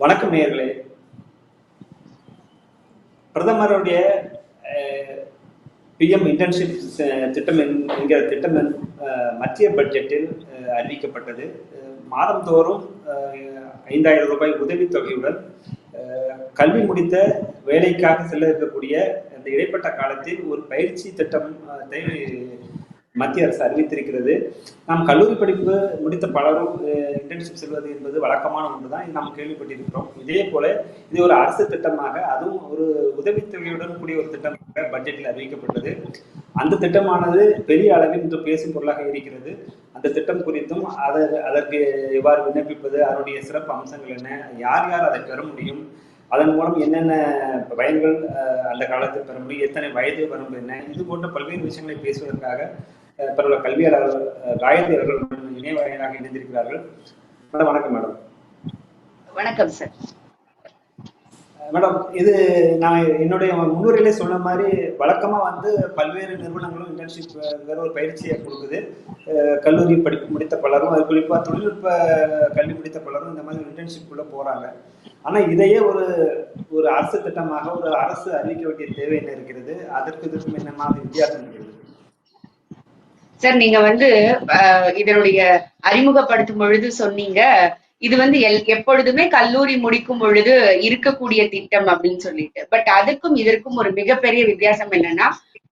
வணக்கம் நேர்களே பிரதமருடைய பிஎம் இன்டர்ன்ஷிப் திட்டம் என்- என்கிற திட்டம் மத்திய பட்ஜெட்டில் அறிவிக்கப்பட்டது. மாதந்தோறும் ஐந்தாயிரம் ரூபாய் உதவித்தொகையுடன் கல்வி முடித்த வேலைக்காக செல்ல இருக்கக்கூடிய அந்த இடைப்பட்ட காலத்தில் ஒரு பயிற்சி திட்டத்தை மத்திய அரசு அறிவித்திருக்கிறது. நாம் கல்லூரி படிப்பு முடித்த பலரும் இன்டர்ன்ஷிப் செல்வது என்பது வழக்கமான ஒன்று தான் இது நாம் கேள்விப்பட்டிருக்கிறோம். இதே போல இது ஒரு அரசு திட்டமாக அதுவும் ஒரு உதவித்தொகையுடன் கூடிய ஒரு திட்டமாக பட்ஜெட்டில் அறிவிக்கப்பட்டது. அந்த திட்டமானது பெரிய அளவில் இன்று பேசும் பொருளாக இருக்கிறது. அந்த திட்டம் குறித்தும் அதை அதற்கு எவ்வாறு விண்ணப்பிப்பது அதனுடைய சிறப்பு அம்சங்கள் என்ன யார் யார் அதை பெற முடியும் அதன் மூலம் என்னென்ன பயன்கள் அந்த காலத்தில் பெற முடியும் எத்தனை வயது வரம்பு என்ன இது போன்ற பல்வேறு விஷயங்களை பேசுவதற்காக அஹ், பிரபல கல்வியாளர் அஹ், காயத்ரி அவர்கள் இணையவாயிலாக இணைந்திருக்கிறார்கள். மேடம் வணக்கம் மேடம். வணக்கம் சார் மேடம் இது நான் என்னுடைய முன்னுரையிலே சொன்ன மாதிரி வழக்கமா வந்து பல்வேறு நிறுவனங்களும் இன்டர்ன்ஷிப் ஒரு பயிற்சியை கொடுக்குது. கல்லூரி படிப்பு முடித்த பலரும் அது குறிப்பா தொழில்நுட்ப கல்வி முடித்த பலரும் இந்த மாதிரி இன்டர்ன்ஷிப் உள்ள போறாங்க. ஆனா இதையே ஒரு ஒரு அரசு திட்டமாக ஒரு அரசு அறிவிக்க வேண்டிய தேவை என்ன இருக்கிறது? அதற்கு இதற்கும் என்ன மாதிரி வித்தியாசம் இருக்கிறது? சார் நீங்க வந்து இதனுடைய அறிமுகப்படுத்தும் பொழுது சொன்னீங்க. இது வந்து எல் எப்பொழுதுமே கல்லூரி முடிக்கும் பொழுது இருக்கக்கூடிய திட்டம் அப்படின்னு சொல்லிட்டு. பட் அதுக்கும் இதற்கும் ஒரு மிகப்பெரிய வித்தியாசம் என்னன்னா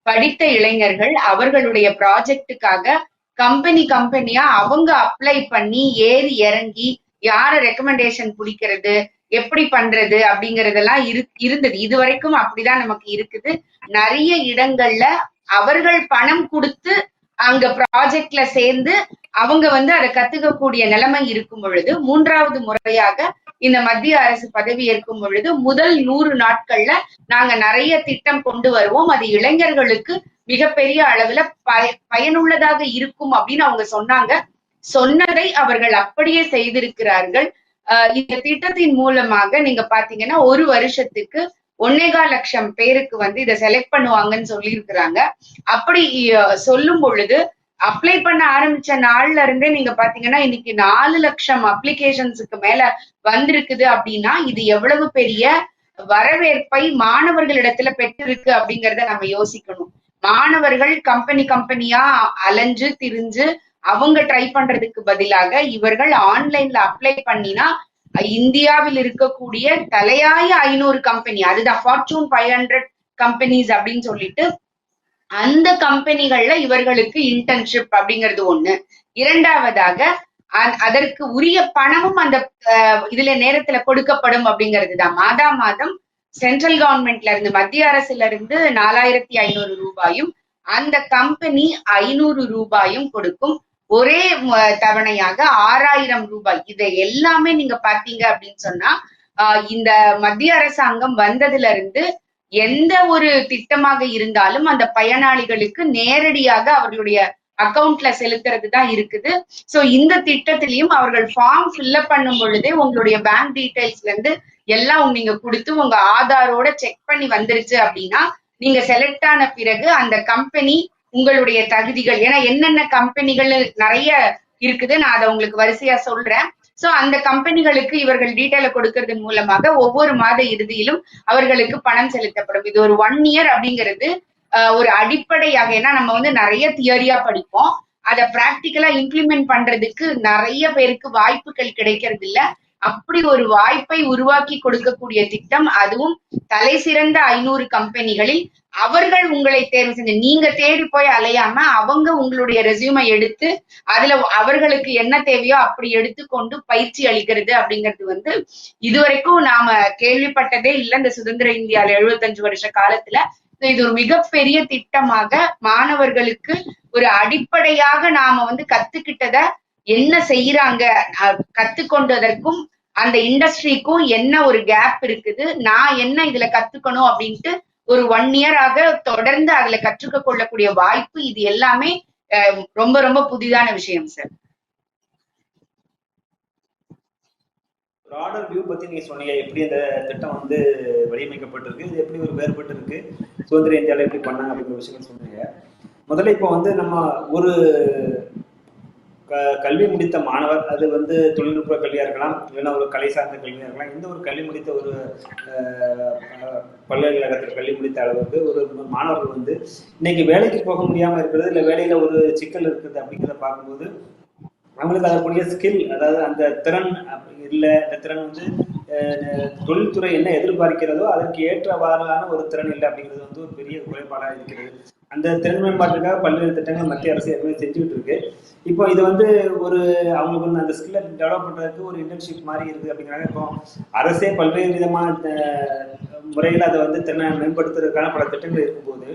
படித்த இளைஞர்கள் அவர்களுடைய ப்ராஜெக்டுக்காக கம்பெனி கம்பெனியா அவங்க அப்ளை பண்ணி ஏறி இறங்கி யார ரெக்கமெண்டேஷன் பிடிக்கிறது எப்படி பண்றது அப்படிங்கறதெல்லாம் இரு இருந்தது. இது வரைக்கும் அப்படிதான் நமக்கு இருக்குது. நிறைய இடங்கள்ல அவர்கள் பணம் கொடுத்து அங்க ப்ராஜெக்ட்ல சேர்ந்து அவங்க வந்து அதை கத்துக்கக்கூடிய நிலைமை இருக்கும் பொழுது மூன்றாவது முறையாக இந்த மத்திய அரசு பதவி ஏற்கும் பொழுது முதல் நூறு நாட்கள்ல நாங்க நிறைய திட்டம் கொண்டு வருவோம். அது இளைஞர்களுக்கு மிகப்பெரிய அளவுல பய பயனுள்ளதாக இருக்கும் அப்படின்னு அவங்க சொன்னாங்க. சொன்னதை அவர்கள் அப்படியே செய்திருக்கிறார்கள். ஆஹ் இந்த திட்டத்தின் மூலமாக நீங்க பாத்தீங்கன்னா ஒரு வருஷத்துக்கு ஒன்னேகால் லட்சம் பேருக்கு வந்து இதை செலக்ட் பண்ணுவாங்கன்னு சொல்லியிருக்கிறாங்க. அப்படி சொல்லும் பொழுது அப்ளை பண்ண ஆரம்பிச்ச நாள்ல இருந்தே நீங்க பாத்தீங்கன்னா இன்னைக்கு நாலு லட்சம் அப்ளிகேஷன்ஸுக்கு மேல வந்திருக்குது அப்படின்னா இது எவ்வளவு பெரிய வரவேற்பை மாணவர்களிடத்துல பெற்றிருக்கு அப்படிங்கறத நம்ம யோசிக்கணும். மாணவர்கள் கம்பெனி கம்பெனியா அலைஞ்சு திரிஞ்சு அவங்க ட்ரை பண்றதுக்கு பதிலாக இவர்கள் ஆன்லைன்ல அப்ளை பண்ணினா இந்தியாவில் இருக்கக்கூடிய தலையாய ஐநூறு கம்பெனி அதுதான் ஃபார்ச்சூன் ஃபைவ் ஹண்ட்ரட் கம்பெனிஸ் அப்படின்னு சொல்லிட்டு அந்த கம்பெனிகள்ல இவர்களுக்கு இன்டர்ன்ஷிப் அப்படிங்கிறது ஒண்ணு. இரண்டாவதாக அதற்கு உரிய பணமும் அந்த இதுல நேரத்துல கொடுக்கப்படும் அப்படிங்கிறது தான் மாதா மாதம் சென்ட்ரல் கவர்மெண்ட்ல இருந்து மத்திய அரசுல இருந்து நாலாயிரத்தி ஐநூறு ரூபாயும் அந்த கம்பெனி ஐநூறு ரூபாயும் கொடுக்கும். ஒரே தவணையாக ஆறாயிரம் ரூபாய். இதை எல்லாமே நீங்க பாத்தீங்க அப்படின்னு சொன்னா ஆஹ் இந்த மத்திய அரசாங்கம் வந்ததுல இருந்து எந்த ஒரு திட்டமாக இருந்தாலும் அந்த பயனாளிகளுக்கு நேரடியாக அவர்களுடைய அக்கவுண்ட்ல செலுத்துறது தான் இருக்குது. சோ இந்த திட்டத்திலையும் அவர்கள் ஃபார்ம் ஃபில்அப் பண்ணும் பொழுதே உங்களுடைய பேங்க் டீடைல்ஸ்ல இருந்து எல்லாம் நீங்க கொடுத்து உங்க ஆதாரோட செக் பண்ணி வந்துருச்சு அப்படின்னா நீங்க செலக்ட் ஆன பிறகு அந்த கம்பெனி உங்களுடைய தகுதிகள். ஏன்னா என்னென்ன கம்பெனிகள் நிறைய இருக்குது நான் அதை உங்களுக்கு வரிசையா சொல்றேன். சோ அந்த கம்பெனிகளுக்கு இவர்கள் டீட்டெயில கொடுக்கறதன் மூலமாக ஒவ்வொரு மாத இறுதியிலும் அவர்களுக்கு பணம் செலுத்தப்படும். இது ஒரு ஒன் இயர் அப்படிங்கிறது ஆஹ், ஒரு அடிப்படையாக. ஏன்னா நம்ம வந்து நிறைய தியரியா படிப்போம். அதை பிராக்டிக்கலா இம்ப்ளிமெண்ட் பண்றதுக்கு நிறைய பேருக்கு வாய்ப்புகள் கிடைக்கிறது இல்ல அப்படி ஒரு வாய்ப்பை உருவாக்கி கொடுக்கக்கூடிய திட்டம் அதுவும் தலை சிறந்த ஐநூறு கம்பெனிகளில் அவர்கள் உங்களை தேர்வு செஞ்சு நீங்க தேடி போய் அலையாம அவங்க உங்களுடைய ரெசியூமை எடுத்து அதுல அவர்களுக்கு என்ன தேவையோ அப்படி எடுத்துக்கொண்டு பயிற்சி அளிக்கிறது அப்படிங்கிறது வந்து இதுவரைக்கும் நாம கேள்விப்பட்டதே இல்லை. இந்த சுதந்திர இந்தியால எழுபத்தஞ்சு வருஷ காலத்துல இது ஒரு மிகப்பெரிய திட்டமாக மாணவர்களுக்கு ஒரு அடிப்படையாக நாம வந்து கத்துக்கிட்டத என்ன செய்யறாங்க அஹ் கத்துக்கொண்டதற்கும் அந்த இண்டஸ்ட்ரிக்கும் என்ன ஒரு கேப் இருக்குது நான் என்ன இதுல கத்துக்கணும் அப்படின்ட்டு ஒரு ஒன் இயராக தொடர்ந்து அதுல கற்றுக்க கொள்ளக்கூடிய வாய்ப்பு இது எல்லாமே ரொம்ப ரொம்ப புதிதான விஷயம் சார் ப்ராடர் வியூ பத்தி நீங்க சொன்னீங்க. எப்படி அந்த திட்டம் வந்து வடிவமைக்கப்பட்டிருக்கு? இது எப்படி ஒரு வேறுபட்டு இருக்கு சுதந்திர இந்தியாவில் எப்படி பண்ணாங்க? அப்படிங்கிற விஷயங்கள் சொன்னீங்க. முதல்ல இப்போ வந்து நம்ம ஒரு க- கல்வி முடித்த மாணவர் அது வந்து தொழில்நுட்ப கல்வியாக இருக்கலாம் இல்லைன்னா ஒரு கலை சார்ந்த கல்வியாக இருக்கலாம் எந்த ஒரு கல்வி முடித்த ஒரு அஹ், அஹ், பல்கலைக்கழகத்தில் கல்வி முடித்த அளவுக்கு ஒரு மாணவர்கள் வந்து இன்னைக்கு வேலைக்கு போக முடியாமல் இருக்கிறது இல்லை வேலையில் ஒரு சிக்கல் இருக்குது அப்படிங்கிறத பார்க்கும்போது அவங்களுக்கு அதற்குரிய ஸ்கில் அதாவது அந்த திறன் இல்லை அந்த திறன் வந்து அஹ், தொழில்துறை என்ன எதிர்பார்க்கிறதோ அதற்கு ஏற்றவாறான ஒரு திறன் இல்லை அப்படிங்கிறது வந்து ஒரு பெரிய குறைபாடாக இருக்கிறது. அந்த திறன் மேம்பாட்டுக்காக பல்வேறு திட்டங்கள் மத்திய அரசு ஏற்கனவே செஞ்சுக்கிட்டு இருக்கு. இப்போ இது வந்து ஒரு அவங்களுக்கு வந்து அந்த ஸ்கில்லை டெவலப் பண்ணுறதுக்கு ஒரு இன்டர்ன்ஷிப் மாதிரி இருக்குது அப்படிங்கிறாங்க. இப்போ அரசே பல்வேறு விதமான முறையில் அதை வந்து திறனை மேம்படுத்துறதுக்கான பல திட்டங்கள் இருக்கும்போது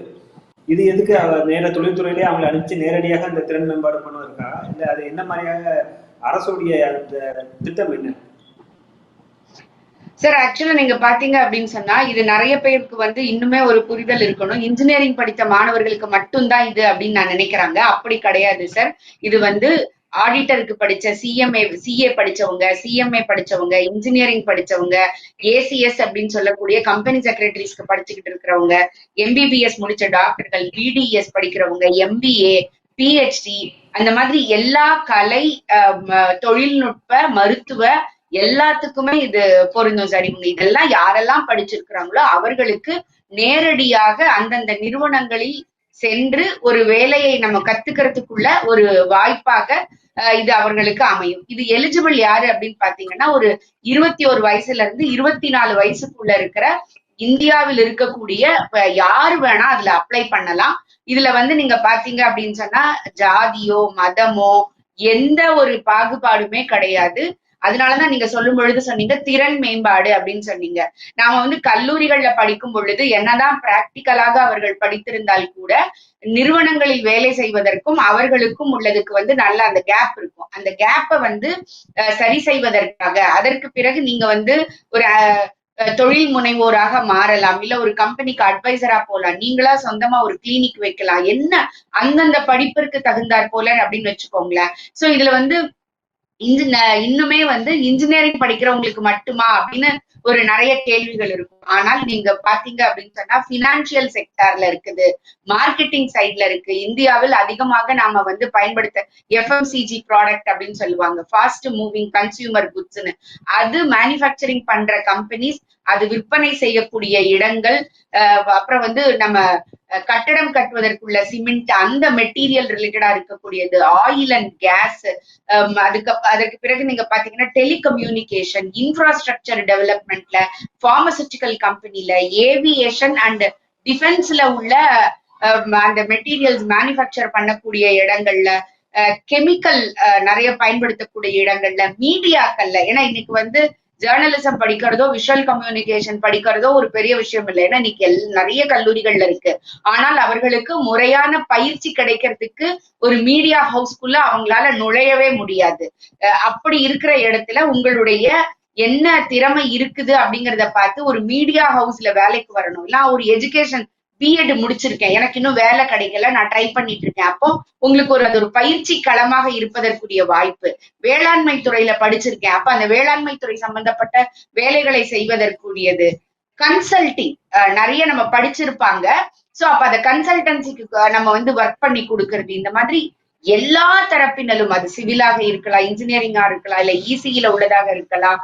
இது எதுக்கு அவ- நேர தொழில்துறையிலே அவங்களை அனுப்பிச்சு நேரடியாக அந்த திறன் மேம்பாடு பண்ணுவதற்கா? இல்லை அது என்ன மாதிரியாக அரசுடைய அந்த திட்டம் என்ன? சார் ஆக்சுவலா நீங்க பாத்தீங்க அப்படின்னு சொன்னா இது நிறைய பேருக்கு வந்து இன்னுமே ஒரு புரிதல் இருக்கணும். இன்ஜினியரிங் படித்த மாணவர்களுக்கு மட்டும்தான் இது அப்படின்னு நான் நினைக்கிறாங்க. அப்படி கிடையாது சார் இது வந்து ஆடிட்டருக்கு படிச்ச சிஎம்ஏ சிஏ படிச்சவங்க சிஎம்ஏ படிச்சவங்க இன்ஜினியரிங் படிச்சவங்க ஏசிஎஸ் அப்படின்னு சொல்லக்கூடிய கம்பெனி செக்ரட்டரிஸ்க்கு படிச்சுக்கிட்டு இருக்கிறவங்க எம்பிபிஎஸ் முடிச்ச டாக்டர்கள் பிடிஎஸ் படிக்கிறவங்க எம்பிஏ பிஹெச்டி அந்த மாதிரி எல்லா கலை அஹ், தொழில்நுட்ப மருத்துவ எல்லாத்துக்குமே இது பொருந்தும் சரிங்க இதெல்லாம் யாரெல்லாம் படிச்சிருக்கிறாங்களோ அவர்களுக்கு நேரடியாக அந்தந்த நிறுவனங்களில் சென்று ஒரு வேலையை நம்ம கத்துக்கிறதுக்குள்ள ஒரு வாய்ப்பாக அஹ், இது அவர்களுக்கு அமையும். இது எலிஜிபிள் யாரு அப்படின்னு பாத்தீங்கன்னா ஒரு இருபத்தி ஒரு வயசுல இருந்து இருபத்தி நாலு வயசுக்குள்ள இருக்கிற இந்தியாவில் இருக்கக்கூடிய யாரு வேணா அதுல அப்ளை பண்ணலாம். இதுல வந்து நீங்க பாத்தீங்க அப்படின்னு சொன்னா ஜாதியோ மதமோ எந்த ஒரு பாகுபாடுமே கிடையாது. அதனாலதான் நீங்க சொல்லும் பொழுது சொன்னீங்க திறன் மேம்பாடு அப்படின்னு சொன்னீங்க. நாம வந்து கல்லூரிகள்ல படிக்கும் பொழுது என்னதான் பிராக்டிக்கலாக அவர்கள் படித்திருந்தால் கூட நிறுவனங்களில் வேலை செய்வதற்கும் அவர்களுக்கும் உள்ளதுக்கு வந்து நல்ல அந்த கேப் இருக்கும். அந்த கேப்பை வந்து அஹ், சரி செய்வதற்காக. அதற்கு பிறகு நீங்க வந்து ஒரு தொழில் முனைவோராக மாறலாம். இல்ல ஒரு கம்பெனிக்கு அட்வைசரா போலாம். நீங்களா சொந்தமா ஒரு கிளினிக் வைக்கலாம். என்ன அந்தந்த படிப்பிற்கு தகுந்தாற் போல அப்படின்னு வச்சுக்கோங்களேன். சோ இதுல வந்து இன்ஜி இன்னுமே வந்து இன்ஜினியரிங் படிக்கிறவங்களுக்கு மட்டுமா அப்படின்னு ஒரு நிறைய கேள்விகள் இருக்கும். ஆனால் நீங்க பாத்தீங்க அப்படின்னு சொன்னா பினான்சியல் செக்டார்ல இருக்குது மார்க்கெட்டிங் சைட்ல இருக்கு. இந்தியாவில் அதிகமாக நாம வந்து பயன்படுத்த எஃப்எம்சிஜி ப்ராடக்ட் அப்படின்னு சொல்லுவாங்க. ஃபாஸ்ட் மூவிங் கன்சியூமர் குட்ஸ்னு அது மேனுஃபேக்சரிங் பண்ற கம்பெனிஸ் அது விற்பனை செய்யக்கூடிய இடங்கள் அப்புறம் வந்து நம்ம கட்டடம் கட்டுவதற்குள்ள சிமெண்ட் அந்த மெட்டீரியல் ரிலேட்டடா இருக்கக்கூடியது ஆயில் அண்ட் கேஸ் அதுக்கு அதற்கு பிறகு நீங்க பாத்தீங்கன்னா டெலிகம்யூனிகேஷன் இன்ஃப்ராஸ்ட்ரக்சர் டெவலப்மெண்ட்ல பார்மசூட்டிக்கல் கம்பெனில ஏவியேஷன் அண்ட் டிஃபென்ஸ்ல உள்ள அந்த மெட்டீரியல்ஸ் மேனுஃபேக்சர் பண்ணக்கூடிய இடங்கள்ல கெமிக்கல் நிறைய பயன்படுத்தக்கூடிய இடங்கள்ல மீடியாக்கள்ல ஏன்னா இன்னைக்கு வந்து ஜேர்னலிசம் படிக்கிறதோ விஷுவல் கம்யூனிகேஷன் படிக்கிறதோ ஒரு பெரிய விஷயம் இல்லை. ஏன்னா இன்னைக்கு எல் நிறைய கல்லூரிகள்ல இருக்கு. ஆனால் அவர்களுக்கு முறையான பயிற்சி கிடைக்கிறதுக்கு ஒரு மீடியா ஹவுஸ்க்குள்ள அவங்களால நுழையவே முடியாது. அஹ் அப்படி இருக்கிற இடத்துல உங்களுடைய என்ன திறமை இருக்குது அப்படிங்கறத பார்த்து ஒரு மீடியா ஹவுஸ்ல வேலைக்கு வரணும். இல்ல ஒரு எஜுகேஷன் பிஎட் முடிச்சிருக்கேன். எனக்கு இன்னும் வேலை கிடைக்கல. நான் ட்ரை பண்ணிட்டு இருக்கேன் அப்போ உங்களுக்கு ஒரு அது ஒரு பயிற்சி களமாக இருப்பதற்குரிய வாய்ப்பு. வேளாண்மை துறையில படிச்சிருக்கேன். அப்ப அந்த வேளாண்மை துறை சம்பந்தப்பட்ட வேலைகளை செய்வதற்குரியது. கன்சல்டிங் நிறைய நம்ம படிச்சிருப்பாங்க. சோ அப்ப அந்த கன்சல்டன்சிக்கு நம்ம வந்து ஒர்க் பண்ணி கொடுக்கறது இந்த மாதிரி எல்லா தரப்பினரும் அது சிவிலாக இருக்கலாம் இன்ஜினியரிங்கா இருக்கலாம் இல்ல இசியில உள்ளதாக இருக்கலாம்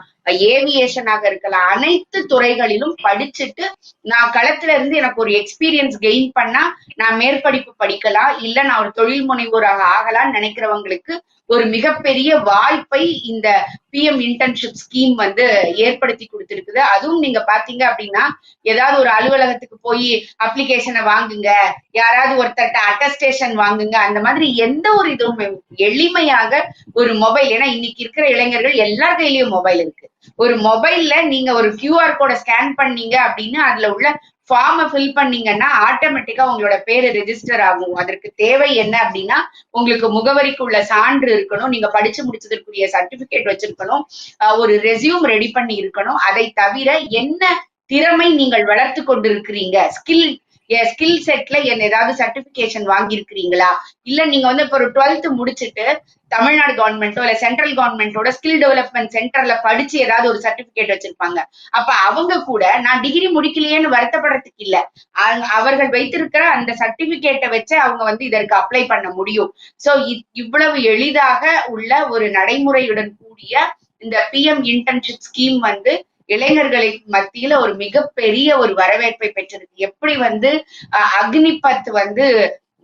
ஏவியேஷனாக இருக்கலாம் அனைத்து துறைகளிலும் படிச்சுட்டு நான் களத்துல இருந்து எனக்கு ஒரு எக்ஸ்பீரியன்ஸ் கெயின் பண்ணா நான் மேற்படிப்பு படிக்கலாம் இல்ல நான் ஒரு தொழில் முனைவோராக ஆகலாம்னு நினைக்கிறவங்களுக்கு ஒரு மிகப்பெரிய வாய்ப்பை இந்த பிஎம் இன்டர்ன்ஷிப் ஸ்கீம் வந்து ஏற்படுத்தி கொடுத்துருக்குது. அதுவும் நீங்க பாத்தீங்க அப்படின்னா ஏதாவது ஒரு அலுவலகத்துக்கு போய் அப்ளிகேஷனை வாங்குங்க யாராவது ஒருத்தர்ட்ட அட்டஸ்டேஷன் வாங்குங்க அந்த மாதிரி எந்த ஒரு இதுவும் எளிமையாக ஒரு மொபைல் ஏன்னா இன்னைக்கு இருக்கிற இளைஞர்கள் எல்லார் கையிலயும் மொபைல் இருக்கு. ஒரு மொபைல்ல நீங்க ஒரு கியூஆர் கோடை ஸ்கேன் பண்ணீங்க அப்படின்னு அதுல உள்ள ஃபார்மை ஃபில் பண்ணீங்கன்னா ஆட்டோமேட்டிக்கா உங்களோட பேரு ரெஜிஸ்டர் ஆகும். அதற்கு தேவை என்ன அப்படின்னா உங்களுக்கு முகவரிக்கு உள்ள சான்று இருக்கணும். நீங்க படிச்சு முடிச்சதற்குரிய சர்டிபிகேட் வச்சிருக்கணும். ஒரு ரெசியூம் ரெடி பண்ணி இருக்கணும். அதை தவிர என்ன திறமை நீங்கள் வளர்த்து கொண்டிருக்கிறீங்க? ஸ்கில் ஸ்கில் செட்ல என்ன ஏதாவது சர்டிபிகேஷன் வாங்கியிருக்கிறீங்களா? இல்ல நீங்க வந்து இப்போ ஒரு டுவெல்த் முடிச்சுட்டு தமிழ்நாடு கவர்மெண்ட்டோ இல்ல சென்ட்ரல் கவர்மெண்டோட ஸ்கில் டெவலப்மெண்ட் சென்டர்ல படிச்சு ஏதாவது ஒரு சர்டிபிகேட் வச்சிருப்பாங்க. அப்ப அவங்க கூட நான் டிகிரி முடிக்கலையேன்னு வருத்தப்படுறதுக்கு இல்ல. அவர்கள் வைத்திருக்கிற அந்த சர்டிபிகேட்டை வச்சு அவங்க வந்து இதற்கு அப்ளை பண்ண முடியும். சோ இவ்வளவு எளிதாக உள்ள ஒரு நடைமுறையுடன் கூடிய இந்த பிஎம் இன்டர்ன்ஷிப் ஸ்கீம் வந்து இளைஞர்களை மத்தியில ஒரு மிகப்பெரிய ஒரு வரவேற்பை பெற்றிருக்கு. எப்படி வந்து அக்னிபத் வந்து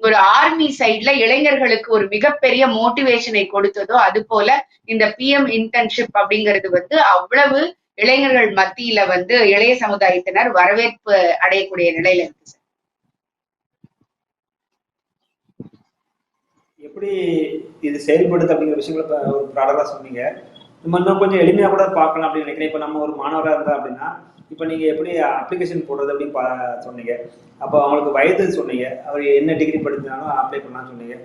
ஒரு ஆர்மி சைட்ல இளைஞர்களுக்கு ஒரு மிகப்பெரிய மோட்டிவேஷனை கொடுத்ததோ அது போல இந்த பிஎம் இன்டர்ன்ஷிப் அப்படிங்கிறது வந்து அவ்வளவு இளைஞர்கள் மத்தியில வந்து இளைய சமுதாயத்தினர் வரவேற்பு அடையக்கூடிய நிலையில இருக்கு சார் எப்படி இது செயல்படுது அப்படிங்கிற விஷயங்களை ஒரு ப்ராடக்டாக சொன்னீங்க. நம்ம இன்னும் கொஞ்சம் எளிமையாக கூட பார்க்கலாம் அப்படின்னு நினைக்கிறேன். இப்போ நம்ம ஒரு மாணவராக இருந்தா அப்படின்னா இப்போ நீங்கள் எப்படி அப்ளிகேஷன் போடுறது அப்படின்னு பா சொன்னீங்க. அப்போ அவங்களுக்கு வயது சொன்னீங்க. அவர் என்ன டிகிரி படித்தாலும் அப்ளை பண்ணலாம்னு சொன்னீங்க.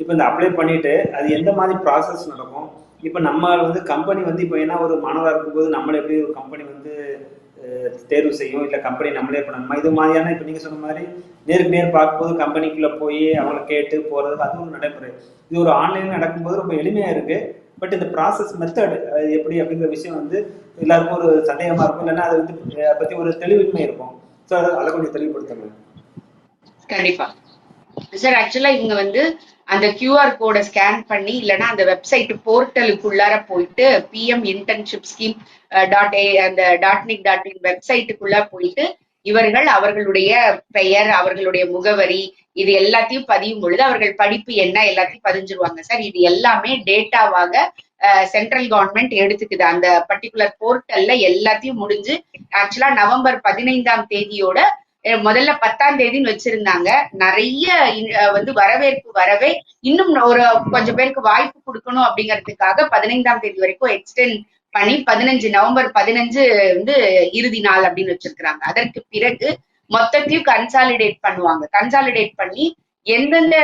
இப்போ இந்த அப்ளை பண்ணிட்டு அது எந்த மாதிரி ப்ராசஸ் நடக்கும்? இப்போ நம்ம வந்து கம்பெனி வந்து இப்போ ஏன்னா ஒரு மாணவராக இருக்கும்போது நம்மளை எப்படி ஒரு கம்பெனி வந்து தேர்வு செய்யும்? இல்லை கம்பெனி நம்மளே பண்ணணுமா? இது மாதிரியான இப்போ நீங்கள் சொன்ன மாதிரி நேருக்கு நேர் பார்க்கும்போது கம்பெனிக்குள்ளே போய் அவங்கள கேட்டு போகிறது அது ஒரு நடைமுறை. இது ஒரு ஆன்லைனில் நடக்கும்போது ரொம்ப எளிமையாக இருக்குது பட் இந்த ப்ராசஸ் மெத்தட் எப்படி அப்படிங்கிற விஷயம் வந்து எல்லாருக்கும் ஒரு சந்தேகமாக இருக்கும். இல்லைன்னா அதை வந்து அதை பற்றி ஒரு தெளிவின்மை இருக்கும். ஸோ அதை அதை கொஞ்சம் தெளிவுபடுத்துங்க. கண்டிப்பா. சார் ஆக்சுவலா இவங்க வந்து அந்த கியூஆர் கோடை ஸ்கேன் பண்ணி இல்லைன்னா அந்த வெப்சைட் போர்ட்டலுக்குள்ளார போயிட்டு PM internship scheme dot A அந்த டாட் நிக் டாட் இன் வெப்சைட்டுக்குள்ள போயிட்டு இவர்கள் அவர்களுடைய பெயர் அவர்களுடைய முகவரி இது எல்லாத்தையும் பதியும் பொழுது அவர்கள் படிப்பு என்ன எல்லாத்தையும் பதிஞ்சிருவாங்க. சார் இது எல்லாமே டேட்டாவாக சென்ட்ரல் கவர்மெண்ட் எடுத்துக்குது. அந்த பர்டிகுலர் போர்ட்டல்ல எல்லாத்தையும் முடிஞ்சு ஆக்சுவலா நவம்பர் பதினைந்தாம் தேதியோட முதல்ல பத்தாம் தேதின்னு வச்சிருந்தாங்க. நிறைய வந்து வரவேற்பு வரவே இன்னும் ஒரு கொஞ்சம் பேருக்கு வாய்ப்பு கொடுக்கணும் அப்படிங்கிறதுக்காக பதினைந்தாம் தேதி வரைக்கும் எக்ஸ்டெண்ட் பண்ணி பதினஞ்சு நவம்பர் பதினஞ்சு வந்து இறுதி நாள் அப்படின்னு வச்சிருக்கிறாங்க. அதற்கு பிறகு மொத்தத்தையும் கன்சாலிடேட் பண்ணுவாங்க. கன்சாலிடேட் பண்ணி எந்தெந்த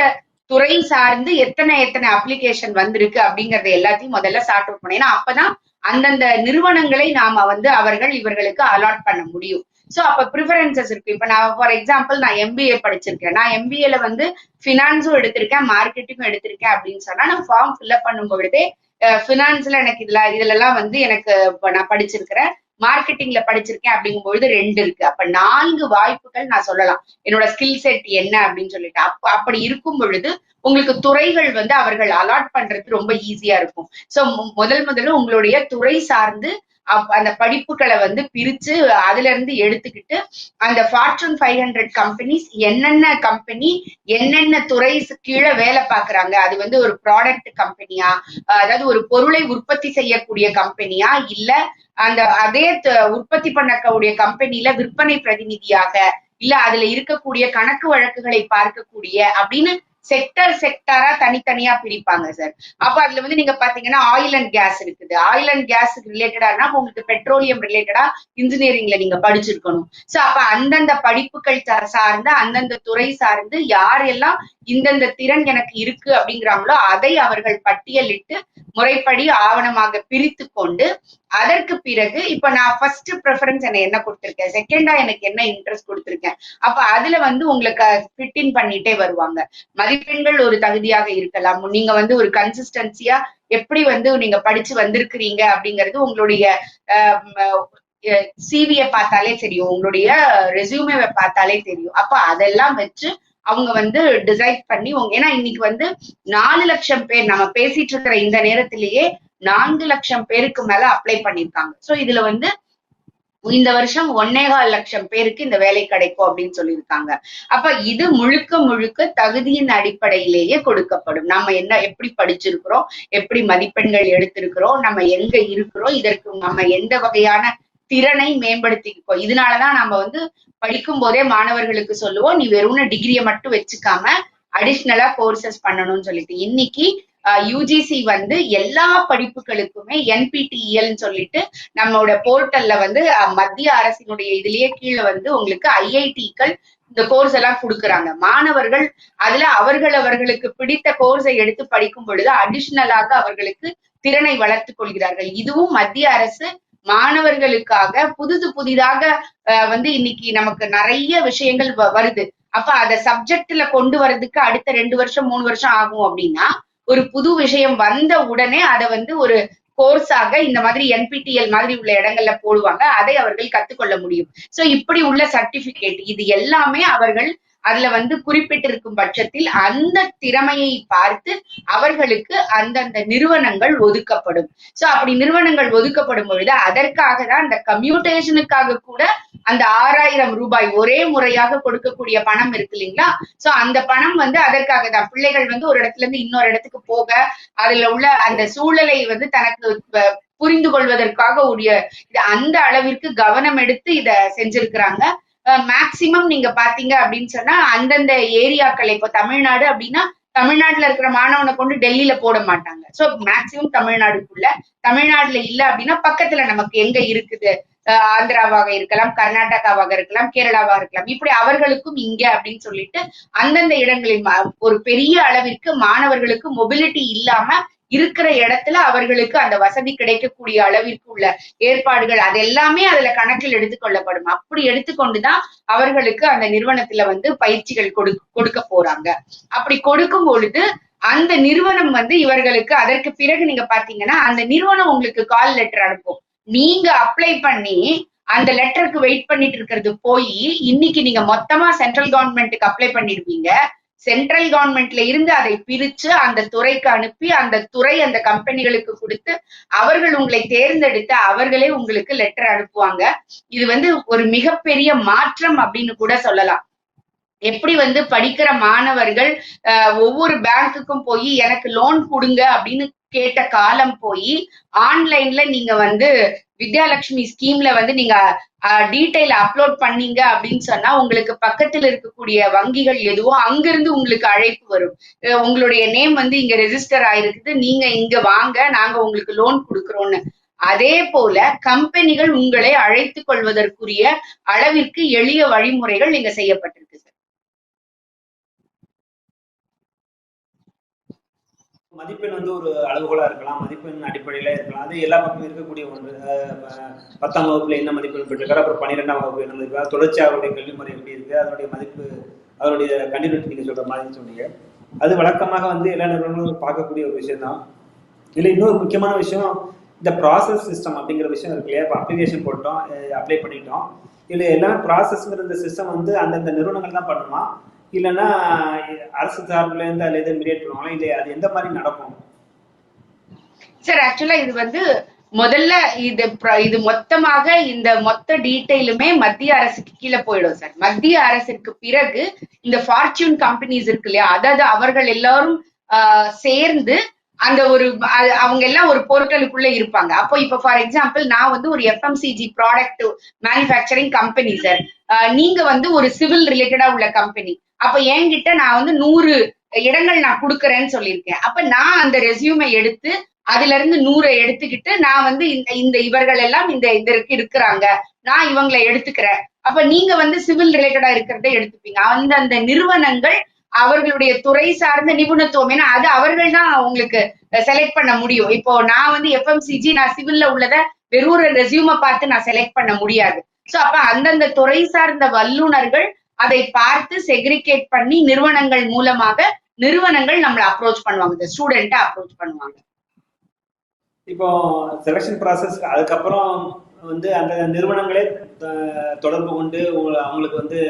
துறை சார்ந்து எத்தனை எத்தனை அப்ளிகேஷன் வந்திருக்கு அப்படிங்கறத எல்லாத்தையும் முதல்ல சார்ட் அவுட் பண்ணணும். ஏன்னா அப்பதான் அந்தந்த நிறுவனங்களை நாம வந்து அவர்கள் இவர்களுக்கு அலாட் பண்ண முடியும். சோ அப்ப ப்ரிஃபரன்சஸ் இருக்கு. இப்ப நான் ஃபார் எக்ஸாம்பிள் நான் எம்பிஏ படிச்சிருக்கேன். நான் எம்பிஏல வந்து ஃபினான்ஸும் எடுத்திருக்கேன் மார்க்கெட்டிங்கும் எடுத்திருக்கேன் அப்படின்னு சொன்னா நான் ஃபார்ம் ஃபில்அப் பண்ணும் பொழுதே ஃபினான்ஸ்ல எனக்கு இதுல இதுல எல்லாம் வந்து எனக்கு நான் படிச்சிருக்கிறேன். மார்க்கெட்டிங்ல படிச்சிருக்கேன் அப்படிங்கும்பொழுது ரெண்டு இருக்கு. அப்ப நான்கு வாய்ப்புகள் நான் சொல்லலாம். என்னோட ஸ்கில் செட் என்ன அப்படின்னு சொல்லிட்டு. அப்ப அப்படி இருக்கும் பொழுது உங்களுக்கு துறைகள் வந்து அவர்கள் அலாட் பண்றது ரொம்ப ஈஸியா இருக்கும். சோ முதல் முதல்ல உங்களுடைய துறை சார்ந்து அந்த படிப்புகளை வந்து பிரிச்சு அதுல இருந்து எடுத்துக்கிட்டு அந்த ஃபார்ச்சூன் ஃபைவ் ஹண்ட்ரட் கம்பெனிஸ் என்னென்ன கம்பெனி என்னென்ன துறை கீழே வேலை பார்க்கறாங்க அது வந்து ஒரு ப்ராடக்ட் கம்பெனியா அதாவது ஒரு பொருளை உற்பத்தி செய்யக்கூடிய கம்பெனியா இல்ல அந்த அதே த- உற்பத்தி பண்ணக்கூடிய கம்பெனில விற்பனை பிரதிநிதியாக இல்ல அதுல இருக்கக்கூடிய கணக்கு வழக்குகளை பார்க்கக்கூடிய அப்படின்னு செக்டர் செக்டரா தனித்தனியா பிரிப்பாங்க சார் அப்ப அதுல வந்து நீங்க பாத்தீங்கன்னா ஆயில் அண்ட் கேஸ் இருக்குது. ஆயில் அண்ட் கேஸ் ரிலேட்டடானா உங்களுக்கு பெட்ரோலியம் ரிலேட்டடா இன்ஜினியரிங்ல நீங்க படிச்சிருக்கணும். சோ அப்ப அந்தந்த படிப்புகள் சார்ந்து அந்தந்த துறை சார்ந்து யாரெல்லாம் இந்தந்த திறன் எனக்கு இருக்கு அப்படிங்கிறாங்களோ அதை அவர்கள் பட்டியலிட்டு முறைப்படி ஆவணமாக பிரித்து கொண்டு அதற்கு பிறகு இப்ப நான் ஃபர்ஸ்ட் ப்ரிஃபரன்ஸ் என்ன என்ன கொடுத்திருக்கேன்? செகண்டா எனக்கு என்ன இன்ட்ரெஸ்ட் கொடுத்திருக்கேன்? அப்ப அதுல வந்து உங்களுக்கு ஃபிட் இன் பண்ணிட்டே வருவாங்க. மதி மதிப்பெண்கள் ஒரு தகுதியாக இருக்கலாம். நீங்க வந்து ஒரு கன்சிஸ்டன்சியா எப்படி வந்து நீங்க படிச்சு வந்திருக்கிறீங்க அப்படிங்கிறது உங்களுடைய சிவிய பார்த்தாலே தெரியும். உங்களுடைய ரெசியூமேவை பார்த்தாலே தெரியும். அப்ப அதெல்லாம் வச்சு அவங்க வந்து டிசைட் பண்ணி ஏன்னா இன்னைக்கு வந்து நாலு லட்சம் பேர் நம்ம பேசிட்டு இருக்கிற இந்த நேரத்திலேயே நான்கு லட்சம் பேருக்கு மேல அப்ளை பண்ணிருக்காங்க சோ இதுல வந்து இந்த வருஷம் ஒன்னேகால் லட்சம் பேருக்கு இந்த வேலை கிடைக்கும் அப்படின்னு சொல்லியிருக்காங்க. அப்ப இது முழுக்க முழுக்க தகுதியின் அடிப்படையிலேயே கொடுக்கப்படும். நம்ம என்ன எப்படி படிச்சிருக்கிறோம் எப்படி மதிப்பெண்கள் எடுத்திருக்கிறோம் நம்ம எங்க இருக்கிறோம் இதற்கு நம்ம எந்த வகையான திறனை மேம்படுத்திக்கோ இதனாலதான் நம்ம வந்து படிக்கும் போதே மாணவர்களுக்கு சொல்லுவோம் நீ வெறும் டிகிரியை மட்டும் வச்சுக்காம அடிஷ்னலா கோர்சஸ் பண்ணணும்னு சொல்லிட்டு. இன்னைக்கு யூஜிசி வந்து எல்லா படிப்புகளுக்குமே என்பிடிஇஎல் சொல்லிட்டு நம்மளோட போர்ட்டல்ல வந்து மத்திய அரசினுடைய இதுலயே கீழே வந்து உங்களுக்கு ஐஐடிக்கள் இந்த கோர்ஸ் எல்லாம் கொடுக்குறாங்க. மாணவர்கள் அதுல அவர்கள் அவர்களுக்கு பிடித்த கோர்ஸை எடுத்து படிக்கும் பொழுது அடிஷ்னலாக அவர்களுக்கு திறனை வளர்த்துக் கொள்கிறார்கள். இதுவும் மத்திய அரசு மாணவர்களுக்காக புதுது புதிதாக வந்து இன்னைக்கு நமக்கு நிறைய விஷயங்கள் வருது. அப்ப அத சப்ஜெக்ட்ல கொண்டு வர்றதுக்கு அடுத்த ரெண்டு வருஷம் மூணு வருஷம் ஆகும் அப்படின்னா ஒரு புது விஷயம் வந்த உடனே அதை வந்து ஒரு கோர்ஸாக இந்த மாதிரி என்பிடிஎல் மாதிரி உள்ள இடங்கள்ல போடுவாங்க. அதை அவர்கள் கத்துக்கொள்ள முடியும். சோ இப்படி உள்ள சர்டிபிகேட் இது எல்லாமே அவர்கள் அதுல வந்து குறிப்பிட்டிருக்கும் பட்சத்தில் அந்த திறமையை பார்த்து அவர்களுக்கு அந்தந்த நிறுவனங்கள் ஒதுக்கப்படும். சோ அப்படி நிறுவனங்கள் ஒதுக்கப்படும் பொழுது அதற்காக தான் அந்த கம்யூட்டேஷனுக்காக கூட அந்த ஆறாயிரம் ரூபாய் ஒரே முறையாக கொடுக்கக்கூடிய பணம் இருக்கு இல்லைங்களா? சோ அந்த பணம் வந்து அதற்காக தான். பிள்ளைகள் வந்து ஒரு இடத்துல இருந்து இன்னொரு இடத்துக்கு போக அதுல உள்ள அந்த சூழலை வந்து தனக்கு புரிந்து கொள்வதற்காக உரிய அந்த அளவிற்கு கவனம் எடுத்து இத செஞ்சிருக்கிறாங்க. மேக்சிமம் நீங்க பாத்தீங்க அப்படின்னு சொன்னா அந்தந்த ஏரியாக்கள் இப்போ தமிழ்நாடு அப்படின்னா தமிழ்நாட்டுல இருக்கிற மாணவனை கொண்டு டெல்லியில போட மாட்டாங்க. சோ மேக்சிமம் தமிழ்நாடுக்குள்ள. தமிழ்நாட்டுல இல்ல அப்படின்னா பக்கத்துல நமக்கு எங்க இருக்குது? ஆந்திராவாக இருக்கலாம் கர்நாடகாவாக இருக்கலாம் கேரளாவா இருக்கலாம். இப்படி அவர்களுக்கும் இங்க அப்படின்னு சொல்லிட்டு அந்தந்த இடங்களில் ஒரு பெரிய அளவிற்கு மாணவர்களுக்கு மொபிலிட்டி இல்லாம இருக்கிற இடத்துல அவர்களுக்கு அந்த வசதி கிடைக்கக்கூடிய அளவிற்கு உள்ள ஏற்பாடுகள் அது எல்லாமே அதுல கணக்கில் எடுத்துக்கொள்ளப்படும் அப்படி எடுத்துக்கொண்டுதான் அவர்களுக்கு அந்த நிறுவனத்துல வந்து பயிற்சிகள் கொடு கொடுக்க போறாங்க. அப்படி கொடுக்கும் பொழுது அந்த நிறுவனம் வந்து இவர்களுக்கு அதற்கு பிறகு நீங்க பாத்தீங்கன்னா அந்த நிறுவனம் உங்களுக்கு கால் லெட்டர் அனுப்பும். நீங்க அப்ளை பண்ணி அந்த லெட்டருக்கு வெயிட் பண்ணிட்டு இருக்கிறது போய் இன்னைக்கு நீங்க மொத்தமா சென்ட்ரல் கவர்மெண்ட்டுக்கு அப்ளை பண்ணிடுவீங்க. சென்ட்ரல் கவர்மெண்ட்ல இருந்து அதை பிரிச்சு அந்த துறைக்கு அனுப்பி அந்த துறை அந்த கம்பெனிகளுக்கு கொடுத்து அவர்கள் உங்களை தேர்ந்தெடுத்து அவர்களே உங்களுக்கு லெட்டர் அனுப்புவாங்க. இது வந்து ஒரு மிகப்பெரிய மாற்றம் அப்படின்னு கூட சொல்லலாம். எப்படி வந்து படிக்கிற மாணவர்கள் ஒவ்வொரு பேங்க்குக்கும் போய் எனக்கு லோன் கொடுங்க அப்படின்னு கேட்ட காலம் போய் ஆன்லைன்ல நீங்க வந்து வித்யாலட்சுமி ஸ்கீம்ல வந்து நீங்க டீட்டெயில் அப்லோட் பண்ணீங்க அப்படின்னு சொன்னா உங்களுக்கு பக்கத்துல இருக்கக்கூடிய வங்கிகள் எதுவோ அங்கிருந்து உங்களுக்கு அழைப்பு வரும். உங்களுடைய நேம் வந்து இங்க ரெஜிஸ்டர் ஆயிருக்குது. நீங்க இங்க வாங்க நாங்க உங்களுக்கு லோன் கொடுக்குறோம்னு. அதே போல கம்பெனிகள் உங்களை அழைத்து கொள்வதற்குரிய அளவிற்கு எளிய வழிமுறைகள் இங்க செய்யப்பட்டிருக்கு. மதிப்பெண் வந்து ஒரு அளவுகோலா இருக்கலாம் மதிப்பெண் அடிப்படையில இருக்கலாம். அது எல்லா பக்கமும் இருக்கக்கூடிய ஒன்று. பத்தாம் வகுப்புல என்ன மதிப்பெண் பெற்றிருக்காரு அப்புறம் பன்னிரெண்டாம் வகுப்பு என்ன மதிப்பு தொடர்ச்சி அவருடைய கல்வி முறை எப்படி இருக்கு அதனுடைய மதிப்பு அதனுடைய கண்டினியூட்டி நீங்க சொல்ற மாதிரி சொன்னீங்க. அது வழக்கமாக வந்து எல்லா நிறுவனங்களும் பார்க்கக்கூடிய ஒரு விஷயம் தான் இதில் இன்னொரு முக்கியமான விஷயம் இந்த ப்ராசஸ் சிஸ்டம் அப்படிங்கிற விஷயம் இருக்கு இல்லையா? இப்போ அப்ளிகேஷன் போட்டோம் அப்ளை பண்ணிட்டோம். இல்லை எல்லாமே ப்ராசஸ்ங்கிற இந்த சிஸ்டம் வந்து அந்தந்த நிறுவனங்கள் தான் பண்ணுமா? இல்லைன்னா அரசு சார்புல இருந்து எதுவும் மீடியேட் பண்ணுவாங்களா? இல்லை அது எந்த மாதிரி நடக்கும்? சார் ஆக்சுவலா இது வந்து முதல்ல இது இது மொத்தமாக இந்த மொத்த டீட்டெயிலுமே மத்திய அரசுக்கு கீழே போயிடும் சார் மத்திய அரசுக்கு பிறகு இந்த ஃபார்ச்சூன் கம்பெனிஸ் இருக்கு இல்லையா? அதாவது அவர்கள் எல்லாரும் ஆஹ், சேர்ந்து அந்த ஒரு அவங்க எல்லாம் ஒரு போர்ட்டலுக்குள்ள இருப்பாங்க. அப்போ இப்போ ஃபார் எக்ஸாம்பிள் நான் வந்து ஒரு FMCG product manufacturing company sir நீங்க வந்து ஒரு சிவில் ரிலேட்டடா உள்ள கம்பெனி அப்ப என்கிட்ட நான் வந்து நூறு இடங்கள் நான் கொடுக்கறேன்னு சொல்லியிருக்கேன். அப்ப நான் அந்த ரெசியூமை எடுத்து அதுல இருந்து நூறை எடுத்துக்கிட்டு நான் வந்து இந்த இந்த இவர்கள் எல்லாம் இந்த இதற்கு இருக்கிறாங்க. நான் இவங்களை எடுத்துக்கிறேன். அப்ப நீங்க வந்து சிவில் ரிலேட்டடா இருக்கிறத எடுத்துப்பீங்க. அந்த அந்த நிறுவனங்கள் அவர்களுடைய துறை சார்ந்த நிபுணத்துவம். ஏன்னா அது அவர்கள் தான் உங்களுக்கு செலக்ட் பண்ண முடியும். இப்போ நான் வந்து எஃப்எம்சிஜி நான் சிவில்ல உள்ளத வெறும் ஒரு ரெசியூமை பார்த்து நான் செலக்ட் பண்ண முடியாது. சோ அப்ப அந்தந்த துறை சார்ந்த வல்லுனர்கள் அதை பார்த்து செக்ரிகேட் பண்ணி நிறுவனங்கள் மூலமாக நிறுவனங்கள் நம்மளை அப்ரோச் பண்ணுவாங்க. இந்த ஸ்டூடெண்ட்டை அப்ரோச் பண்ணுவாங்க. இப்போ செலெக்ஷன் ப்ராசஸ் அதுக்கப்புறம் வந்து அந்த நிறுவனங்களே தொடர்பு கொண்டு அவங்களுக்கு வந்து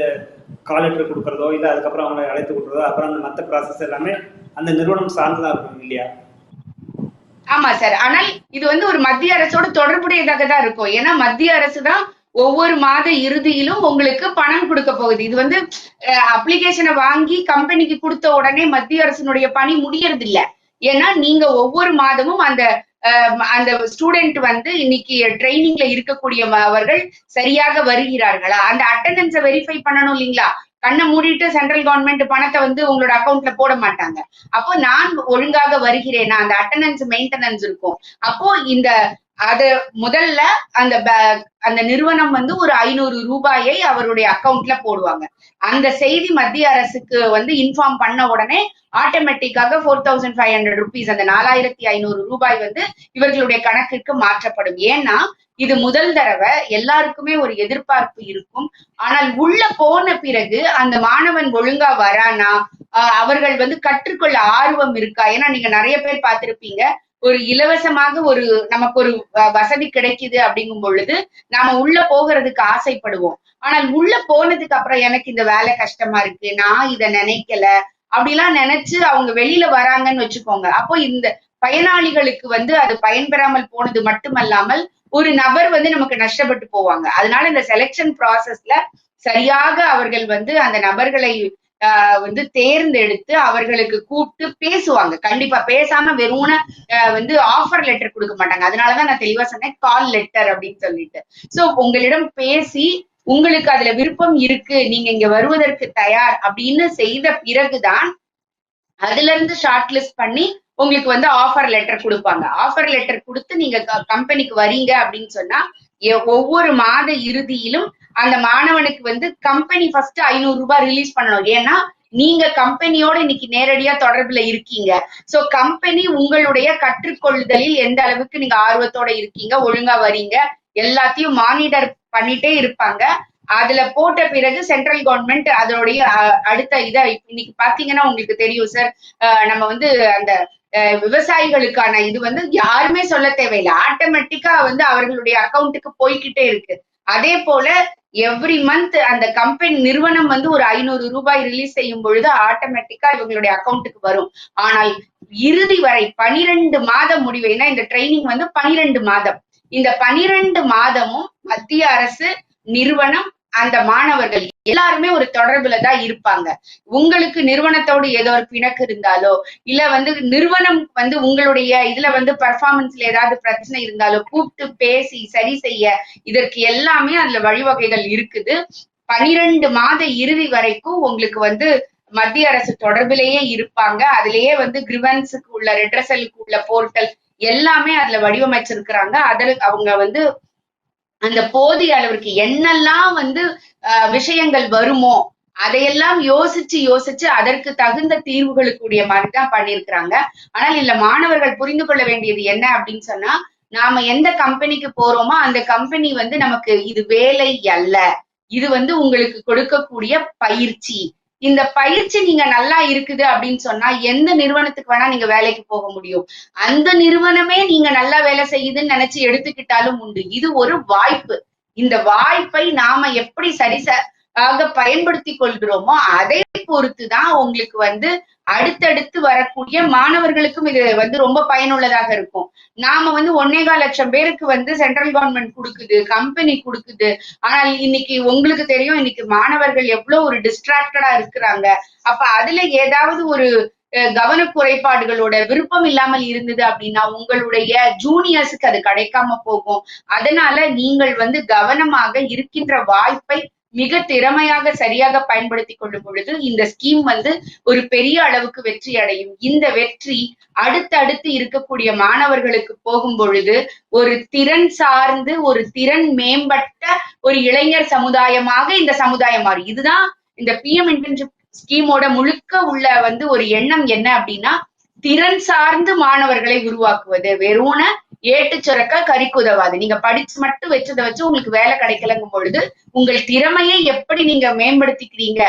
கால் லெட்டர் கொடுக்கறதோ இல்லை அதுக்கப்புறம் அவங்களை அழைத்து கொடுக்குறதோ அப்புறம் அந்த மற்ற ப்ராசஸ் எல்லாமே அந்த நிறுவனம் சார்ந்ததா இருக்கும் இல்லையா? ஆமா சார் ஆனால் இது வந்து ஒரு மத்திய அரசோட தொடர்புடையதாக தான் இருக்கும். ஏன்னா மத்திய அரசு தான் ஒவ்வொரு மாத இறுதியிலும் உங்களுக்கு பணம் கொடுக்க போகுது. இது வந்து அப்ளிகேஷனை வாங்கி கம்பெனிக்கு கொடுத்த உடனே மத்திய அரசினுடைய பணி முடியறது இல்ல ஏன்னா நீங்க ஒவ்வொரு மாதமும் அந்த அந்த ஸ்டூடெண்ட் வந்து இன்னைக்கு ட்ரைனிங்ல இருக்கக்கூடிய அவர்கள் சரியாக வருகிறார்களா? அந்த அட்டண்டன்ஸை வெரிஃபை பண்ணணும் இல்லைங்களா? கண்ணை மூடிட்டு சென்ட்ரல் கவர்மெண்ட் பணத்தை வந்து உங்களோட அக்கௌண்ட்ல போட மாட்டாங்க. அப்போ நான் ஒழுங்காக வருகிறேனா? அந்த அட்டண்டன்ஸ் மெயின்டெனன்ஸ் இருக்கும். அப்போ இந்த அது முதல்ல அந்த அந்த நிறுவனம் வந்து ஒரு ஐநூறு ரூபாயை அவருடைய அக்கவுண்ட்ல போடுவாங்க. அந்த செய்தி மத்திய அரசுக்கு வந்து இன்ஃபார்ம் பண்ண உடனே ஆட்டோமேட்டிக்காக four thousand five hundred rupees அந்த நாலாயிரத்தி ஐநூறு ரூபாய் வந்து இவர்களுடைய கணக்குக்கு மாற்றப்படும். ஏன்னா இது முதல் தடவை எல்லாருக்குமே ஒரு எதிர்பார்ப்பு இருக்கும். ஆனால் உள்ள போன பிறகு அந்த மாணவன் ஒழுங்கா வரானா? ஆஹ் அவர்கள் வந்து கற்றுக்கொள்ள ஆர்வம் இருக்கா? ஏன்னா நீங்க நிறைய பேர் பார்த்திருப்பீங்க. ஒரு இலவசமாக ஒரு நமக்கு ஒரு வசதி கிடைக்குது அப்படிங்கும் பொழுது நாம உள்ள போகிறதுக்கு ஆசைப்படுவோம். ஆனால் உள்ள போனதுக்கு அப்புறம் எனக்கு இந்த வேலை கஷ்டமா இருக்கு நான் இத நினைக்கல அப்படிலாம் நினைச்சு அவங்க வெளியில வராங்கன்னு வச்சுக்கோங்க. அப்போ இந்த பயனாளிகளுக்கு வந்து அது பயன்பெறாமல் போனது மட்டுமல்லாமல் ஒரு நபர் வந்து நமக்கு நஷ்டப்பட்டு போவாங்க. அதனால இந்த செலெக்ஷன் ப்ராசஸ்ல சரியாக அவர்கள் வந்து அந்த நபர்களை வந்து தேர்ந்தெடுத்து அவர்களுக்கு கூப்பிட்டு பேசுவாங்க. கண்டிப்பா பேசாம வெறும் வந்து ஆஃபர் லெட்டர் கொடுக்க மாட்டாங்க. அதனாலதான் நான் தெளிவா சொன்னேன் கால் லெட்டர் அப்படின்னு சொல்லிட்டு. சோ உங்களிடம் பேசி உங்களுக்கு அதுல விருப்பம் இருக்கு நீங்க இங்க வருவதற்கு தயார் அப்படின்னு செய்த பிறகுதான் அதுல இருந்து ஷார்ட் லிஸ்ட் பண்ணி உங்களுக்கு வந்து ஆஃபர் லெட்டர் கொடுப்பாங்க. ஆஃபர் லெட்டர் கொடுத்து நீங்க கம்பெனிக்கு வரீங்க அப்படின்னு சொன்னா ஒவ்வொரு மாத இறுதியிலும் அந்த மாணவனுக்கு வந்து கம்பெனி ஃபர்ஸ்ட் ஐநூறு ரூபாய் ரிலீஸ் பண்ணணும். ஏன்னா நீங்க கம்பெனியோட இன்னைக்கு நேரடியா தொடர்புல இருக்கீங்க. சோ கம்பெனி உங்களுடைய கற்றுக்கொள்ளுதலில் எந்த அளவுக்கு நீங்க ஆர்வத்தோட இருக்கீங்க ஒழுங்கா வரீங்க எல்லாத்தையும் மானிட்டர் பண்ணிட்டே இருப்பாங்க. அதுல போட்ட பிறகு சென்ட்ரல் கவர்மெண்ட் அதனுடைய அஹ், அடுத்த இதை இன்னைக்கு பாத்தீங்கன்னா உங்களுக்கு தெரியும் சார் நம்ம வந்து அந்த விவசாயிகளுக்கான இது வந்து யாருமே சொல்ல தேவையில்லை. ஆட்டோமேட்டிக்கா வந்து அவர்களுடைய அக்கௌண்ட்டுக்கு போய்க்கிட்டே இருக்கு. அதே போல எவ்ரி மந்த் அந்த கம்பெனி நிறுவனம் வந்து ஒரு ஐநூறு ரூபாய் ரிலீஸ் செய்யும் பொழுது ஆட்டோமேட்டிக்கா இவங்களுடைய அக்கௌண்ட்டுக்கு வரும். ஆனால் இறுதி வரை பனிரெண்டு மாதம் முடிவு ஏன்னா இந்த ட்ரைனிங் வந்து பனிரெண்டு மாதம். இந்த பனிரெண்டு மாதமும் மத்திய அரசு நிறுவனம் அந்த மாணவர்கள் எல்லாருமே ஒரு தொடர்புல தான் இருப்பாங்க. உங்களுக்கு நிறுவனத்தோடு ஏதோ ஒரு பிணக்கு இருந்தாலோ இல்ல வந்து நிறுவனம் வந்து உங்களுடைய இதுல வந்து பர்ஃபார்மன்ஸ்ல ஏதாவது பிரச்சனை இருந்தாலோ கூப்பிட்டு பேசி சரி செய்ய இதற்கு எல்லாமே அதுல வழிவகைகள் இருக்குது. பனிரெண்டு மாத இறுதி வரைக்கும் உங்களுக்கு வந்து மத்திய அரசு தொடர்பிலேயே இருப்பாங்க. அதுலயே வந்து கிரிவன்ஸுக்கு உள்ள ரெட்ரஸலுக்கு உள்ள போர்ட்டல் எல்லாமே அதுல வடிவமைச்சிருக்கிறாங்க. அதில் அவங்க வந்து அந்த போதிய அளவிற்கு என்னெல்லாம் வந்து விஷயங்கள் வருமோ அதையெல்லாம் யோசிச்சு யோசிச்சு அதற்கு தகுந்த தீர்வுகளுக்குரிய மாதிரி தான் பண்ணியிருக்கிறாங்க. ஆனால் இல்ல மாணவர்கள் புரிந்து கொள்ள வேண்டியது என்ன அப்படின்னு சொன்னா நாம எந்த கம்பெனிக்கு போறோமோ அந்த கம்பெனி வந்து நமக்கு இது வேலை அல்ல. இது வந்து உங்களுக்கு கொடுக்கக்கூடிய பயிற்சி. இந்த பயிற்சி நீங்க நல்லா இருக்குது அப்படின்னு சொன்னா எந்த நிறுவனத்துக்கு வேணா நீங்க வேலைக்கு போக முடியும். அந்த நிறுவனமே நீங்க நல்லா வேலை செய்யுதுன்னு நினைச்சு எடுத்துக்கிட்டாலும் உண்டு. இது ஒரு வாய்ப்பு. இந்த வாய்ப்பை நாம எப்படி சரிசாக பயன்படுத்தி கொள்கிறோமோ அதை பொறுத்துதான் உங்களுக்கு வந்து அடுத்தடுத்து வரக்கூடிய மாணவர்களுக்கும் இது வந்து ரொம்ப பயனுள்ளதாக இருக்கும். நாம வந்து ஒன்னேகால் லட்சம் பேருக்கு வந்து சென்ட்ரல் கவர்மெண்ட் கொடுக்குது கம்பெனி கொடுக்குது. ஆனால் இன்னைக்கு உங்களுக்கு தெரியும் இன்னைக்கு மாணவர்கள் எவ்வளவு ஒரு டிஸ்ட்ராக்டடா இருக்கிறாங்க. அப்ப அதுல ஏதாவது ஒரு அஹ், கவனக்குறைபாடுகளோட விருப்பம் இல்லாமல் இருந்தது அப்படின்னா உங்களுடைய ஜூனியர்ஸுக்கு அது கிடைக்காம போகும். அதனால நீங்கள் வந்து கவனமாக இருக்கின்ற வாய்ப்பை மிக திறமையாக சரியாக பயன்படுத்தி கொள்ளும் பொழுது இந்த ஸ்கீம் வந்து ஒரு பெரிய அளவுக்கு வெற்றி அடையும். இந்த வெற்றி அடுத்தடுத்து இருக்கக்கூடிய மாணவர்களுக்கு போகும் பொழுது ஒரு திறன் சார்ந்து ஒரு திறன் மேம்பட்ட ஒரு இளைஞர் சமுதாயமாக இந்த சமுதாயம் மாறும். இதுதான் இந்த பிஎம் இன்டர்ன்ஷிப் ஸ்கீமோட முழுக்க உள்ள வந்து ஒரு எண்ணம் என்ன அப்படின்னா திறன் சார்ந்து மாணவர்களை உருவாக்குவது. வெறும் ஏட்டு சுரக்க கறிக்குதவாது நீங்க படிச்சு மட்டும் வச்சதை வச்சு உங்களுக்கு வேலை கிடைக்கலங்கும் பொழுது உங்கள் திறமையை எப்படி நீங்க மேம்படுத்திக்கிறீங்க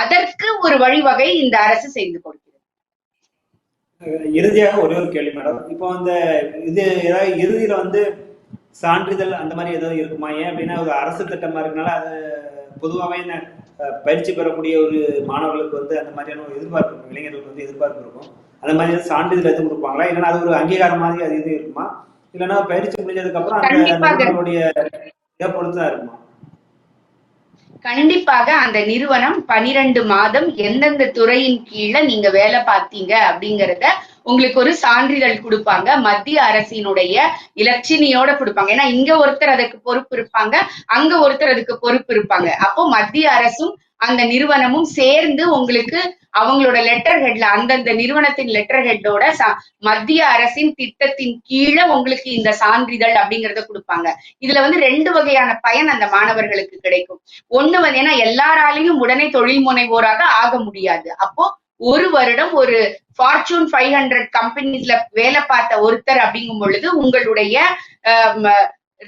அதற்கு ஒரு வழிவகை இந்த அரசு செய்து கொடுக்கிறது. இறுதியாக ஒரே ஒரு கேள்வி மேடம். இப்போ அந்த இது ஏதாவது இறுதியில வந்து சான்றிதழ் அந்த மாதிரி ஏதாவது இருக்குமா? ஏன் அப்படின்னா ஒரு அரசு திட்டமா இருக்கனால அது பொதுவாகவே பயிற்சி பெறக்கூடிய ஒரு மாணவர்களுக்கு வந்து அந்த மாதிரியான ஒரு எதிர்பார்ப்பு இருக்கும். இளைஞர்களுக்கு வந்து எதிர்பார்ப்பு இருக்கும். அந்த மாதிரி சான்றிதழ் எதுவும் கொடுப்பாங்களா? இல்லைன்னா அது ஒரு அங்கீகாரம் மாதிரி அது எதுவும் இருக்குமா? இல்லைன்னா பயிற்சி முடிஞ்சதுக்கு அப்புறம். நிறுவனங்களுடைய இதை பொறுத்து தான் இருக்குமா கண்டிப்பாக அந்த நிறுவனம் பனிரெண்டு மாதம் எந்தெந்த துறையின் கீழே நீங்க வேலை பார்த்தீங்க அப்படிங்கறத உங்களுக்கு ஒரு சான்றிதழ் கொடுப்பாங்க. மத்திய அரசினுடைய இலட்சினியோட கொடுப்பாங்க. ஏன்னா இங்க ஒருத்தர் அதுக்கு பொறுப்பு இருப்பாங்க அங்க ஒருத்தர் அதுக்கு பொறுப்பு இருப்பாங்க. அப்போ மத்திய அரசும் அந்த நிறுவனமும் சேர்ந்து உங்களுக்கு அவங்களோட லெட்டர் ஹெட்ல அந்தந்த நிறுவனத்தின் லெட்டர் ஹெட்டோட மத்திய அரசின் திட்டத்தின் கீழே உங்களுக்கு இந்த சான்றிதழ் அப்படிங்கறத கொடுப்பாங்க. இதுல வந்து ரெண்டு வகையான பயன் அந்த மாணவர்களுக்கு கிடைக்கும். ஒண்ணு வந்து ஏன்னா எல்லாராலையும் உடனே தொழில் முனைவோராக ஆக முடியாது. அப்போ ஒரு வருடம் ஒரு ஃபார்ச்சூன் ஃபைவ் ஹண்ட்ரட் கம்பெனிஸ்ல வேலை பார்த்த ஒருத்தர் அப்படிங்கும் பொழுது உங்களுடைய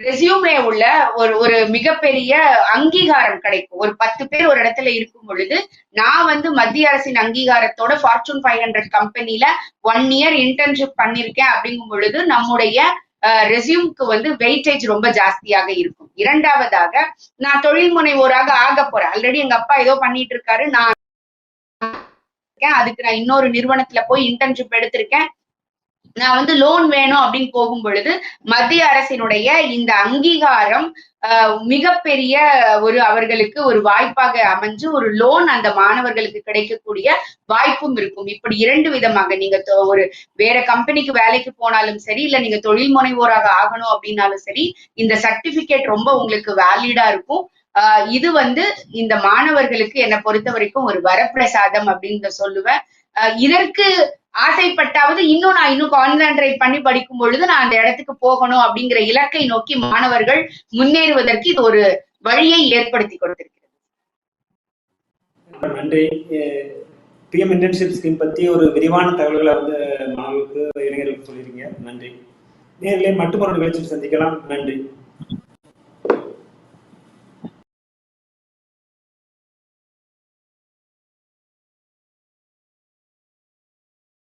ரெசியூமே உள்ள ஒரு ஒரு மிகப்பெரிய அங்கீகாரம் கிடைக்கும். ஒரு பத்து பேர் ஒரு இடத்துல இருக்கும் பொழுது நான் வந்து மத்திய அரசின் அங்கீகாரத்தோட ஃபார்ச்சூன் ஃபைவ் ஹண்ட்ரட் கம்பெனில ஒன் இயர் இன்டர்ன்ஷிப் பண்ணிருக்கேன் அப்படிங்கும் பொழுது நம்முடைய ரெசியூம்க்கு வந்து வெயிட்டேஜ் ரொம்ப ஜாஸ்தியாக இருக்கும். இரண்டாவதாக நான் தொழில் முனைவோராக ஆக போறேன். ஆல்ரெடி எங்க அப்பா ஏதோ பண்ணிட்டு இருக்காரு. நான் இருக்கேன். அதுக்கு நான் இன்னொரு நிறுவனத்துல போய் இன்டர்ன்ஷிப் எடுத்திருக்கேன். நான் வந்து லோன் வேணும் அப்படின்னு போகும் பொழுது மத்திய அரசினுடைய இந்த அங்கீகாரம் ஆஹ், மிகப்பெரிய ஒரு அவர்களுக்கு ஒரு வாய்ப்பாக அமைஞ்சு ஒரு லோன் அந்த மாணவர்களுக்கு கிடைக்கக்கூடிய வாய்ப்பும் இருக்கும். இப்படி இரண்டு விதமாக நீங்க தொ- ஒரு வேற கம்பெனிக்கு வேலைக்கு போனாலும் சரி இல்ல நீங்க தொழில் முனைவோராக ஆகணும் அப்படின்னாலும் சரி இந்த சர்டிபிகேட் ரொம்ப உங்களுக்கு வேலிடா இருக்கும். ஆஹ் இது வந்து இந்த மாணவர்களுக்கு என்னை பொறுத்த வரைக்கும் ஒரு வரப்பிரசாதம் அப்படின்னு சொல்லுவேன். இதற்கு ஆசைப்பட்டாவது இன்னும் நான் இன்னும் கான்சென்ட்ரேட் பண்ணி படிக்கும் பொழுது நான் அந்த இடத்துக்கு போகணும் அப்படிங்கிற இலக்கை நோக்கி மாணவர்கள் முன்னேறுவதற்கு இது ஒரு வழியை ஏற்படுத்தி கொடுத்திருக்கிறது. நன்றி. பிஎம் இன்டர்ன்ஷிப் ஸ்கீம் பத்தி ஒரு விரிவான தகவல்களை வந்து மாணவர்களுக்கு இளைஞர்களுக்கு சொல்லியிருக்கீங்க. நன்றி. நேரிலே மட்டுமொரு நிகழ்ச்சியில் சந்திக்கலாம். நன்றி.